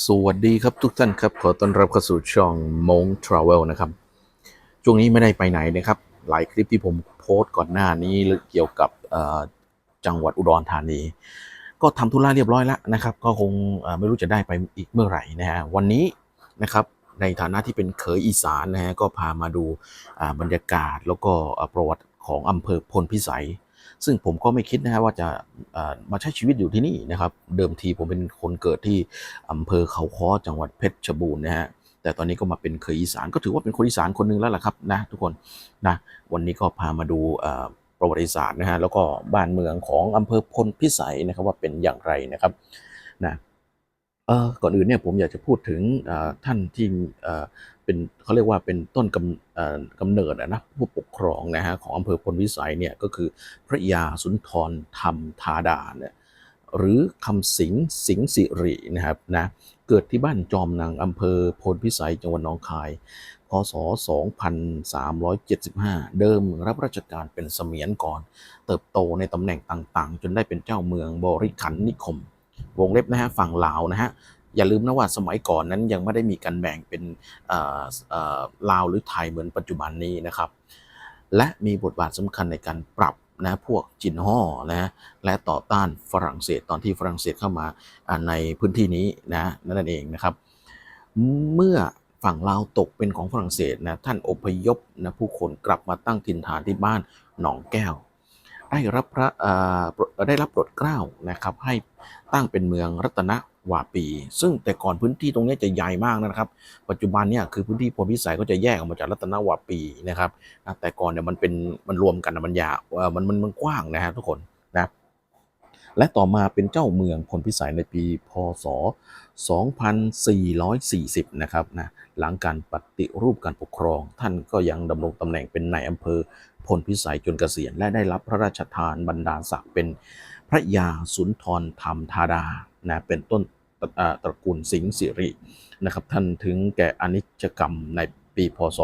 สวัสดีครับทุกท่านครับ ขอต้อนรับเข้าสู่ช่องมง Travel นะครับ ช่วงนี้ไม่ได้ไปไหนนะครับ หลายคลิปที่ผมโพสต์ก่อนหน้านี้เกี่ยวกับจังหวัดอุดรธานี ก็ทำธุระเรียบร้อยแล้วนะครับ ก็คงไม่รู้จะได้ไปอีกเมื่อไหร่นะฮะวันนี้นะครับในฐานะที่เป็นเขยอีสานนะฮะก็พามาดูบรรยากาศแล้วก็ประวัติของอำเภอพลพิสัย ซึ่งผมก็ไม่คิดนะฮะว่าจะมาใช้ชีวิตอยู่ที่นี่นะครับ เดิมทีผมเป็นคนเกิดที่อำเภอเขาค้อจังหวัดเพชรบูรณ์นะฮะแต่ตอนนี้ก็มาเป็นเคยอีสานก็ถือว่าเป็นคนอีสานคนหนึ่งแล้วล่ะครับนะทุกคนนะวันนี้ก็พามาดูประวัติศาสตร์นะฮะแล้วก็บ้านเมืองของอำเภอพลพิสัยนะครับว่าเป็นอย่างไรนะครับนะก่อนอื่นเนี่ยผมอยากจะพูดถึงท่านที่ เป็นเขาเรียกว่าเป็นต้นกำเอ่อกำเนิดนะผู้ปกครองนะฮะของอำเภอพลพิสัยเนี่ยก็คือพระยาสุนทรธรรมธาดาเนี่ยหรือคำสิงสิงสิรินะครับนะเกิดที่บ้านจอมนางอำเภอพนพิสัยจังหวัดหนองคายพศ 2375 เดิมรับราชการเป็นเสมียนก่อน เติบโตในตำแหน่งต่างๆ จนได้เป็นเจ้าเมืองบริขันนิคม วงเล็บนะฮะฝั่งลาวนะฮะ อย่าลืมนะว่าสมัยก่อนนั้นยังไม่ได้มีการแบ่งเป็นลาวหรือไทยเหมือนปัจจุบันนี้นะครับ และมีบทบาทสำคัญในการปรับนะพวกจินห่อนะและต่อต้านฝรั่งเศสตอนที่ฝรั่งเศสเข้ามาในพื้นที่นี้นะนั่นเองนะครับ เมื่อฝั่งลาวตกเป็นของฝรั่งเศสนะท่านอพยพนะผู้คนกลับมาตั้งถิ่นฐานที่บ้านหนองแก้ว ได้รับพระได้รับโปรดเกล้านะครับให้ตั้งเป็นเมืองรัตน ว่าปี ซึ่งแต่ก่อนพื้นที่ตรงนี้จะใหญ่มากนะครับ ปัจจุบันเนี่ยคือพื้นที่พลพิสัยก็จะแยกออกมาจากรัตนวาปีนะครับแต่ก่อนเนี่ยมันเป็นมันรวมกันนะมันยาวเอ่อมันมันมันกว้างนะฮะทุกคนนะและต่อมาเป็นเจ้าเมืองพลพิสัยในปี พศ 2440 นะครับนะหลังการปฏิรูปการปกครอง ท่านก็ยังดำรงตำแหน่งเป็นนายอำเภอพลพิสัยจนเกษียณและได้รับพระราชทานบรรดาศักดิ์เป็นพระยาสุนทรธรรมธาดา นะเป็นต้นตระกูลสิงห์สิรินะครับท่านถึงแก่อนิจกรรมในปีพศ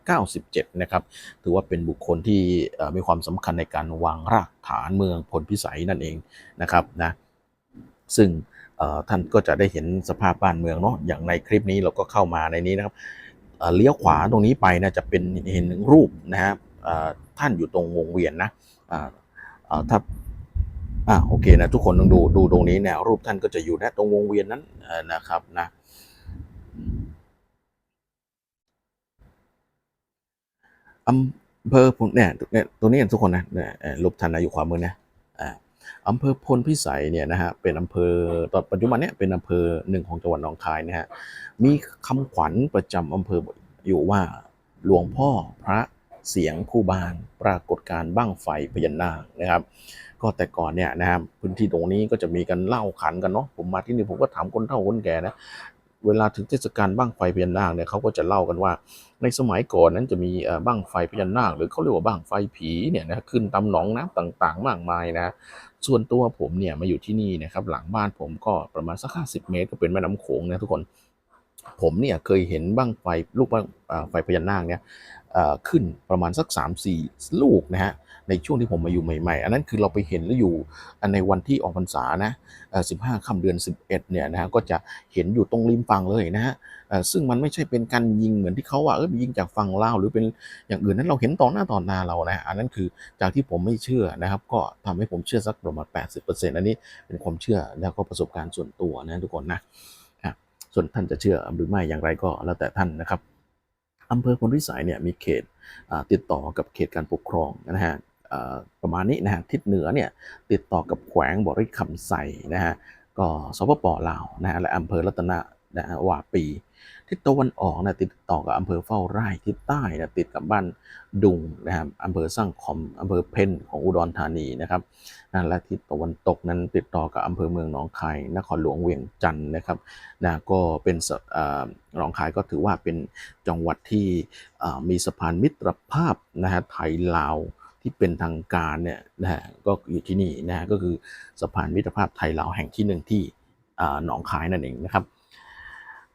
2497 นะครับ ถือว่าเป็นบุคคลที่มีความสำคัญในการวางรากฐานเมืองพลพิสัยนั่นเองนะครับนะ ซึ่งท่านก็จะได้เห็นสภาพบ้านเมืองเนาะ อย่างในคลิปนี้เราก็เข้ามาในนี้นะครับเเลี้ยวขวาตรงนี้ไปนะจะเป็นเห็นหนึ่งรูปนะฮะเอ่อท่านอยู่ตรงวงเวียนนะถ้า อ่าโอเคนะทุกคนต้องดูดูตรงนี้เนี่ยรูปท่านก็จะอยู่นะตรงวงเวียนนั้นนะครับนะอำเภอพลเนี่ยเนี่ยตัวนี้ทุกคนนะเนี่ยรูปท่านนะอยู่ขวามือนะอ่าอำเภอพลพิสัยเนี่ยนะฮะเป็นอำเภอตอนปัจจุบันเนี่ยเป็นอำเภอหนึ่งของจังหวัดหนองคายนะฮะมีคำขวัญประจำอำเภออยู่ว่าหลวงพ่อพระเสียงคู่บานปรากฏการบั้งไฟพญานาคนะครับ ก็แต่ก่อนเนี่ยนะครับพื้นที่ตรงนี้ก็จะมีกันเล่าขันกันเนาะผมมาที่นี่ผมก็ถามคนเฒ่าคนแก่นะเวลาถึงเทศกาลบั้งไฟพญานาคเนี่ยเขาก็จะเล่ากันว่า ในสมัยก่อนนั้นจะมีเอ่อบั้งไฟพญานาค หรือเขาเรียกว่าบั้งไฟผีเนี่ยนะขึ้นตามหนองน้ำต่างๆ มากมายนะส่วนตัวผมเนี่ยมาอยู่ที่นี่นะครับหลังบ้านผมก็ประมาณสักห้าสิบเมตร ก็เป็นแม่น้ำโขงนะทุกคน ผมเนี่ยเคยเห็นบั้งไฟลูกบั้งไฟพญานาคเนี่ยขึ้นประมาณสัก3-4ลูกนะฮะ ในช่วงที่ผมมาอยู่ใหม่ๆ อันนั้นคือเราไปเห็นแล้วอยู่ในวันที่ออกพรรษานะเอ่อ15ค่ำเดือน 11เนี่ยนะฮะก็จะเห็นอยู่ตรงริมฝั่งเลยนะฮะซึ่งมันไม่ใช่เป็นการยิงเหมือนที่เขาว่าเออยิงจากฝั่งลาวหรือเป็นอย่างอื่นนั้นเราเห็นต่อหน้าต่อตาเรานะอันนั้นคือจากที่ผมไม่เชื่อนะครับ ก็ทำให้ผมเชื่อสักประมาณ 80%อันนี้เป็นความเชื่อแล้วก็ประสบการณ์ส่วนตัวนะทุกคนนะส่วนท่านจะเชื่อหรือไม่อย่างไรก็แล้วแต่ท่านนะครับอำเภอพลวิสัยเนี่ยมีเขตติดต่อกับเขตการปกครองนะฮะ ประมาณนี้นะฮะทิศเหนือเนี่ยติดต่อกับแขวงบริคำไสนะฮะก็สปปลาวนะฮะและอำเภอรัตนะนะฮะวาปี ทิศตะวันออกนะติดต่อกับอำเภอเฝ้าไร่ทิศใต้นะติดกับบ้านดุงนะครับอำเภอสร้างคอมอำเภอเพนของอุดรธานีนะครับนะและทิศตะวันตกนั้นติดต่อกับอำเภอเมืองหนองคายนครหลวงเวียงจันทร์นะครับนะก็เป็นหนองคายก็ถือว่าเป็นจังหวัดที่มีสะพานมิตรภาพนะฮะไทยลาว ที่เป็นทางการเนี่ยนะฮะก็อยู่ที่นี่นะฮะก็คือสะพานมิตรภาพไทยลาวแห่งที่หนึ่งที่หนองคายนั่นเองนะครับ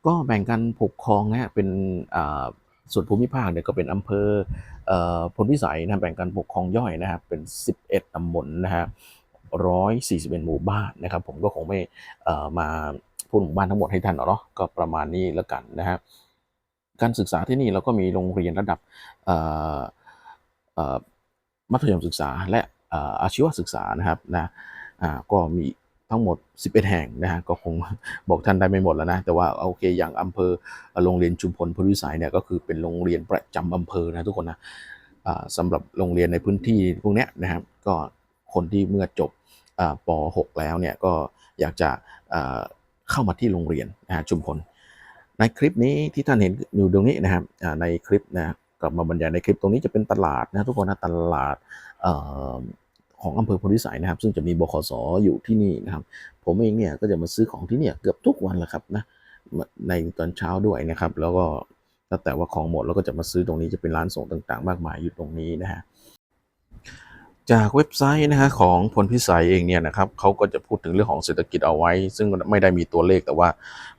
ก็แบ่งกันปกครองนะฮะเป็นส่วนภูมิภาคเนี่ยก็เป็นอำเภอพลพิสัยนะแบ่งกันปกครองย่อยนะครับเป็น 11ตำบลนะฮะ141หมู่บ้านนะครับ ผมก็คงไม่มาพูดหมู่บ้านทั้งหมดให้ท่านเนาะก็ประมาณนี้แล้วกันนะฮะการศึกษาที่นี่เราก็มีโรงเรียนระดับ มัธยมศึกษาและอาชีวศึกษานะครับนะก็มีทั้งหมด 11 แห่งนะฮะก็คงบอกท่านได้ไม่หมดแล้วนะ แต่ว่าโอเคอย่างอำเภอโรงเรียนชุมพลพลวิสัยเนี่ยก็คือเป็นโรงเรียนประจำอำเภอนะทุกคนนะสำหรับโรงเรียนในพื้นที่พวกนี้นะครับก็คนที่เมื่อจบอป .6 แล้วเนี่ยก็อยากจะเข้ามาที่โรงเรียนนะฮะชุมพลในคลิปนี้ที่ท่านเห็นอยู่ตรงนี้นะครับในคลิปนะ กลับมาบรรยายในคลิปตรงนี้จะเป็นตลาดนะทุกคนนะตลาดออของอำเภอพลวิสัยนะครับ ซึ่งจะมีบขสอยู่ที่นี่นะครับ ผมเองเนี่ยก็จะมาซื้อของที่เนี่ยเกือบทุกวันแหละครับนะในตอนเช้าด้วยนะครับ แล้วก็ถ้าแต่ว่าของหมดแล้วก็จะมาซื้อตรงนี้จะเป็นร้านส่งต่าง ๆ มากมายอยู่ตรงนี้นะฮะ จากเว็บไซต์นะฮะของพลพิสัยเองเนี่ยนะครับเขาก็จะพูดถึงเรื่องของเศรษฐกิจเอาไว้ ซึ่งไม่ได้มีตัวเลขแต่ว่า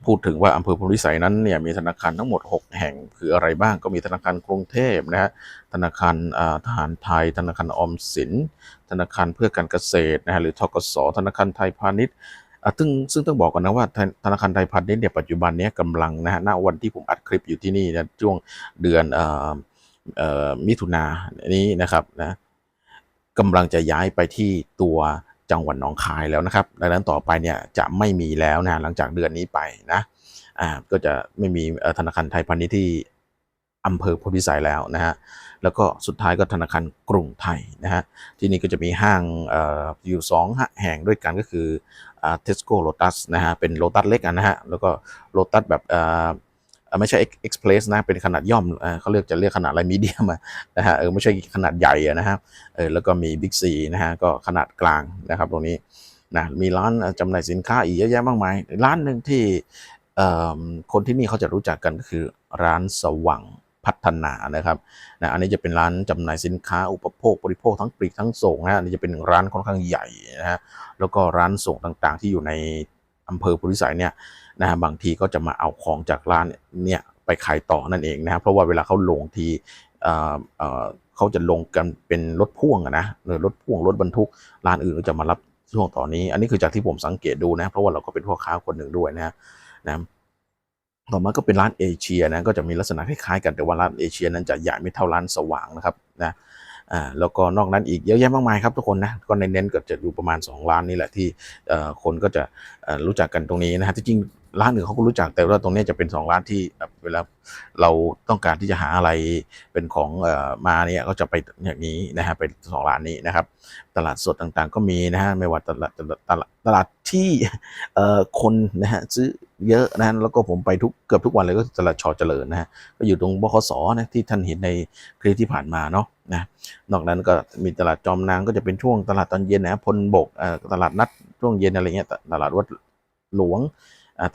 พูดถึงว่าอำเภอพลพิสัยนั้นเนี่ยมีธนาคารทั้งหมด 6 แห่งคืออะไรบ้างก็มีธนาคารกรุงเทพนะฮะธนาคารอ่าทหารไทย ธนาคารออมสิน ธนาคารเพื่อการเกษตรนะฮะหรือทกสธนาคารไทยพาณิชย์อะซึ่งซึ่งต้องบอกก่อนนะว่าธนาคารไทยพาณิชย์เนี่ยปัจจุบันนี้กำลังนะฮะณวันที่ผมอัดคลิปอยู่ที่นี่นะช่วงเดือนออเอ่อมิถุนายนนี้นะครับนะ กำลังจะย้ายไปที่ตัวจังหวัดหนองคายแล้วนะครับ ดังนั้นต่อไปเนี่ยจะไม่มีแล้วนะหลังจากเดือนนี้ไปนะอ่าก็จะไม่มีธนาคารไทยพาณิชย์ที่อำเภอพธิพิสัยแล้วนะฮะแล้วก็สุดท้ายก็ธนาคารกรุงไทยนะฮะที่นี่ก็จะมีห้างออยู่สองแห่งด้วยกันก็คือเทสโก้โลตัสนะฮะเป็นโลตัสเล็กนะฮะแล้วก็โลตัสแบบ ไม่ใช่ Express นะ เป็นขนาดย่อมเขาเรียกจะเรียกขนาดอะไรมีเดียมนะฮะเออไม่ใช่ขนาดใหญ่อะนะฮะเออแล้วก็มีบิ๊กซีนะฮะก็ขนาดกลางนะครับตรงนี้นะมีร้านจำหน่ายสินค้าอีกเยอะแยะมากมาย ร้านหนึ่งที่คนที่นี่เขาจะรู้จักกันก็คือร้านสว่างพัฒนานะครับนะอันนี้จะเป็นร้านจำหน่ายสินค้าอุปโภคบริโภคทั้งปลีกทั้งส่งนะฮะอันนี้จะเป็นร้านค่อนข้างใหญ่นะฮะแล้วก็ร้านส่งต่างๆ ที่อยู่ในอำเภอพุทธิสัยเนี่ย นะบางทีก็จะมาเอาของจากร้านเนี่ยไปขายต่อนั่นเองนะครับเพราะว่าเวลาเขาลงทีเเเขาจะลงกันเป็นรถพ่วงอะนะหรือรถพ่วงรถบรรทุกร้านอื่นก็จะมารับช่วงต่อนนี้ อันนี้คือจากที่ผมสังเกตดูนะ เพราะว่าเราก็เป็นพ่อค้าคนหนึ่งด้วยนะนะต่อมาก็เป็นร้านเอเชียนะก็จะมีลักษณะคล้ายๆกันแต่ว่าร้านเอเชียนั้นจะใหญ่ไม่เท่าร้านสว่างนะครับนะอ่าแล้วก็นอกนั้นอีกเยอะแยะมากมายครับทุกคนนะก็เน้นก็จะอยู่ประมาณ2ร้านนี่แหละที่เอ่อคนก็จะเอ่อรู้จักกันตรงนี้นะฮะที่จริง ร้านอื่นเขาก็รู้จักแต่ว่าตรงนี้จะเป็น2ร้านที่เวลาเราต้องการที่จะหาอะไรเป็นของมาเนี่ยก็จะไปอย่างนี้นะฮะไปสองร้านนี้นะครับ ตลาดสดต่างๆ ก็มีนะฮะไม่ว่าตลาดตลาดตลาดที่คนนะฮะซื้อเยอะนะแล้วก็ผมไปทุกเกือบทุกวันเลยก็ตลาดชอเจริญนะฮะก็อยู่ตรงบขสนะที่ท่านเห็นในคลิปที่ผ่านมาเนาะนะนอกนั้นก็มีตลาดจอมนางก็จะเป็นช่วงตลาดตอนเย็นนะพลบกตลาดนัดช่วงเย็นอะไรเงี้ยตลาดวัดหลวง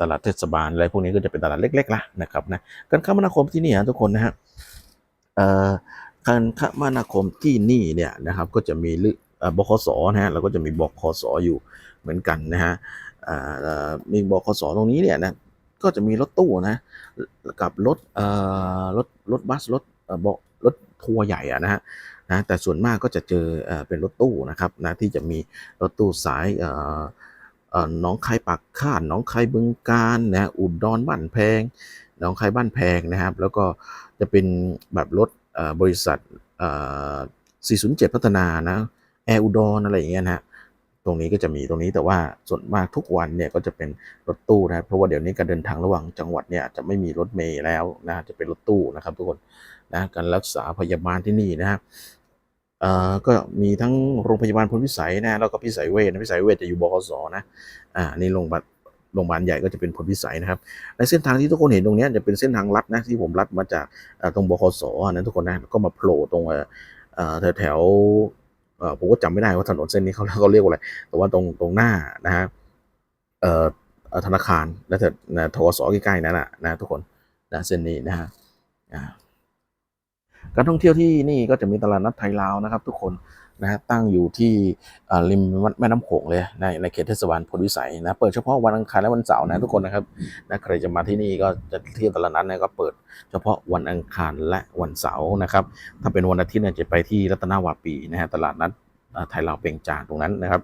ตลาดเทศบาลอะไรพวกนี้ก็จะเป็นตลาดเล็กๆละนะครับนะการคมนาคมที่นี่ฮะทุกคนนะฮะการคมนาคมที่นี่เนี่ยนะครับก็จะมีลึเอ่อบคสนะฮะเราก็จะมีบคสอยู่เหมือนกันนะฮะมีบคสตรงนี้เนี่ยนะก็จะมีรถตู้นะกับรถเอ่อรถรถบัสรถเอ่อบรถทัวร์ใหญ่อะนะฮะนะแต่ส่วนมากก็จะเจอเอ่อเป็นรถตู้นะครับนะที่จะมีรถตู้สายเอ่อ น้องคายปากข้านหนองคายบึงกาฬนะอุดรบ้านแพงหนองคายบ้านแพงนะครับ แล้วก็จะเป็นแบบรถบริษัท 407 พัฒนานะแอร์อุดรอะไรอย่างเงี้ยนะฮะตรงนี้ก็จะมีตรงนี้แต่ว่าส่วนมากทุกวันเนี่ยก็จะเป็นรถตู้นะเพราะว่าเดี๋ยวนี้การเดินทางระหว่างจังหวัดเนี่ยจะไม่มีรถเมล์แล้วนะจะเป็นรถตู้นะครับทุกคนนะการรักษาพยาบาลที่นี่นะฮะเอ่อ ก็มีทั้งโรงพยาบาลพลพิสัยนะแล้วก็พิสัยเวชพิสัยเวชจะอยู่บกสนะอ่านี่โรงพยาบาลโรงพยาบาลใหญ่ก็จะเป็นพลพิสัยนะครับในเส้นทางที่ทุกคนเห็นตรงนี้จะเป็นเส้นทางลัดนะที่ผมลัดมาจากตรงบคสนะทุกคนนะก็มาโผล่ตรงแถวแถวผมก็จำไม่ได้ว่าถนนเส้นนี้เขาเขาเรียกว่าอะไร แต่ว่าตรงตรงหน้านะฮะธนาคารและแถวทกสใกล้ๆนั่นแหละนะทุกคนนะเส้นนี้นะฮะ การท่องเที่ยวที่นี่ก็จะมีตลาดนัดไทยลาวนะครับ ทุกคนนะฮะตั้งอยู่ที่ริมแม่น้ำโขงเลยในในเขตเทศบาลพลวิสัยนะเปิดเฉพาะวันอังคารและวันเสาร์นะทุกคนนะครับนะใครจะมาที่นี่ก็จะเที่ยวตลาดนัดนี่ยก็เปิดเฉพาะวันอังคารและวันเสาร์นะครับถ้าเป็นวันอาทิตย์เนี่ยจะไปที่รัตนาวาปีนะฮะตลาดนัดไทยลาวเปงจางตรงนั้นนะครับ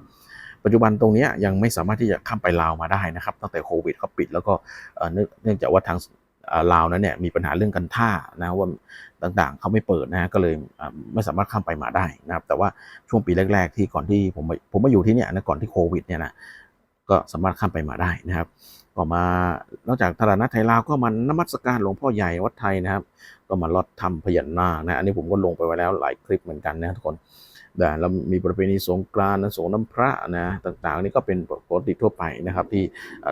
ปัจจุบันตรงนี้ยังไม่สามารถที่จะข้ามไปลาวมาได้นะครับ ตั้งแต่โควิดเขาปิดแล้วก็เนื่องจากว่าทาง ลาวนั้นเนี่ยมีปัญหาเรื่องการท่านะว่าต่างๆเขาไม่เปิดนะฮะก็เลยไม่สามารถข้ามไปมาได้นะครับ แต่ว่าช่วงปีแรก ๆ ที่ก่อนที่ผมผมมาอยู่ที่เนี่ยนะก่อนที่โควิดเนี่ยนะก็สามารถข้ามไปมาได้นะครับก็มานอกจากตลาดนัดไทยลาวก็มานมัสการหลวงพ่อใหญ่วัดไทยนะครับ ก็มาลอดทำพญนานะอันนี้ผมก็ลงไปไว้แล้วหลายคลิปเหมือนกันนะทุกคน แต่เรามีประเพณีสงกรานต์สงน้ำพระนะต่างๆ นี่ก็เป็นปกติทั่วไปนะครับ ที่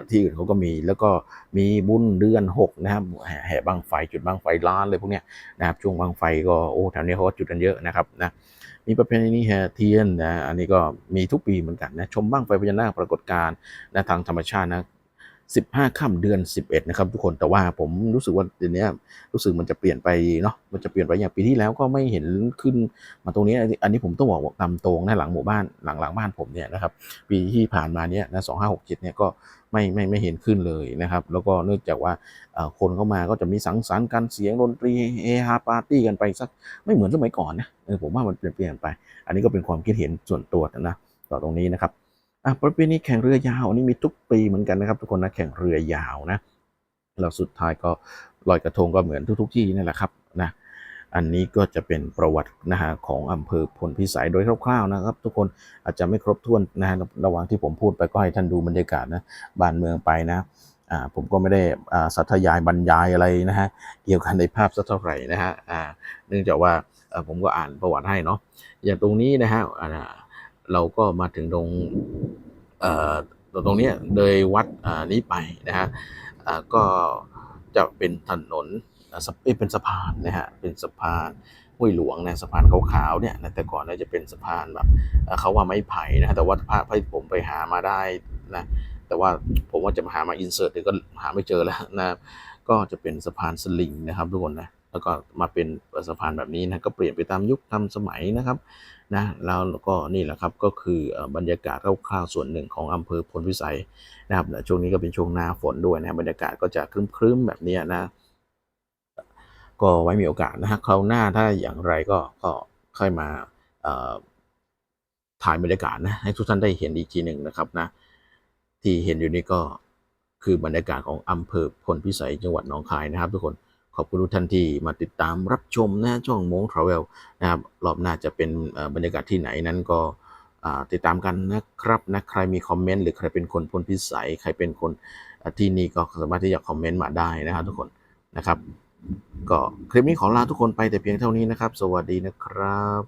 ที่อื่นเขาก็มีแล้วก็มีบุญเดือนหกนะครับแห่บังไฟจุดบังไฟล้านเลยพวกเนี้ยนะครับช่วงบังไฟก็โอ้แถวนี้เขาก็จุดกันเยอะนะครับนะมีประเพณีแห่เทียนนะอันนี้ก็มีทุกปีเหมือนกันนะชมบังไฟพญานาคปรากฏการณ์นะทางธรรมชาตินะ 15ค่ำเดือน 11 นะครับทุกคนแต่ว่าผมรู้สึกว่าเดี๋ยวนี้รู้สึกมันจะเปลี่ยนไปเนาะมันจะเปลี่ยนไปอย่างปีที่แล้วก็ไม่เห็นขึ้นมาตรงนี้ อันนี้ผมต้องบอกตามตรงนะหลังหมู่บ้านหลังหลังบ้านผมเนี่ยนะครับปีที่ผ่านมาเนี่ยนะสองห้าหกเจ็ดเนี่ยก็ไม่ไม่ไม่เห็นขึ้นเลยนะครับ แล้วก็เนื่องจากว่าคนเข้ามาก็จะมีสังสรรค์กันเสียงดนตรีเฮฮาปาร์ตี้กันไปสักไม่เหมือนสมัยก่อนนะผมว่ามันเปลี่ยนไป อันนี้ก็เป็นความคิดเห็นส่วนตัวนะต่อตรงนี้นะครับ อะประเพณีแข่งเรือยาวนนี้มีทุกปีเหมือนกันนะครับ ทุกคนนะแข่งเรือยาวนะแล้วสุดท้ายก็ลอยกระทงก็เหมือนทุก ๆ ที่นี่แหละครับนะอันนี้ก็จะเป็นประวัตินะฮะของอำเภอพลพิสัยโดยคร่าวๆนะครับ ทุกคนอาจจะไม่ครบถ้วนนะฮะระหว่างที่ผมพูดไปก็ให้ท่านดูบรรยากาศนะบ้านเมืองไปนะอ่าผมก็ไม่ได้อ่าสัทยายบรรยายอะไรนะฮะเกี่ยวกับในภาพสักเท่าไหร่นะฮะอ่าเนื่องจากว่าอ่อผมก็อ่านประวัติให้เนาะอย่างตรงนี้นะฮะอ่า เราก็มาถึงตรงตรงนี้ยเลยวัดนี้ไปนะฮะก็จะเป็นถนนเป็นสะพานนะฮะเป็นสะพานห้วยหลวงนะสะพานขาวๆเนี่ยนะแต่ก่อนน่าจะเป็นสะพานแบบเขาว่าไม้ไผ่นะแต่ว่าภาพที่ผมไปหามาได้นะแต่ว่าผมว่าจะมาหามาอินเสิร์ตเดี๋ยวก็หาไม่เจอแล้วนะก็จะเป็นสะพานสลิงนะครับทุกคนนะ แล้วก็มาเป็นสะพานแบบนี้นะก็เปลี่ยนไปตามยุคตามสมัยนะครับนะแล้วก็นี่แหละครับก็คือบรรยากาศคร่าวๆส่วนหนึ่งของอำเภอพลพิสัยนะครับและช่วงนี้ก็เป็นช่วงหน้าฝนด้วยนะบรรยากาศก็จะครึ้มๆแบบนี้นะก็ไว้มีโอกาสนะฮะคราวหน้าถ้าอย่างไรก็ก็ค่อยมาถ่ายบรรยากาศนะให้ทุกท่านได้เห็นอีกทีหนึ่งนะครับนะที่เห็นอยู่นี่ก็คือบรรยากาศของอำเภอพลพิสัยจังหวัดหนองคายนะครับทุกคน ขอบคุณทุกท่านที่มาติดตามรับชมนะช่องมงทราเวลนะครับรอบหน้าจะเป็นบรรยากาศที่ไหนนั้นก็ติดตามกันนะครับนะใครมีคอมเมนต์หรือใครเป็นคนพลพิสัย ใครเป็นคนที่นี่ก็สามารถที่จะคอมเมนต์มาได้นะครับทุกคนนะครับก็คลิปนี้ขอลาทุกคนไปแต่เพียงเท่านี้นะครับ สวัสดีนะครับ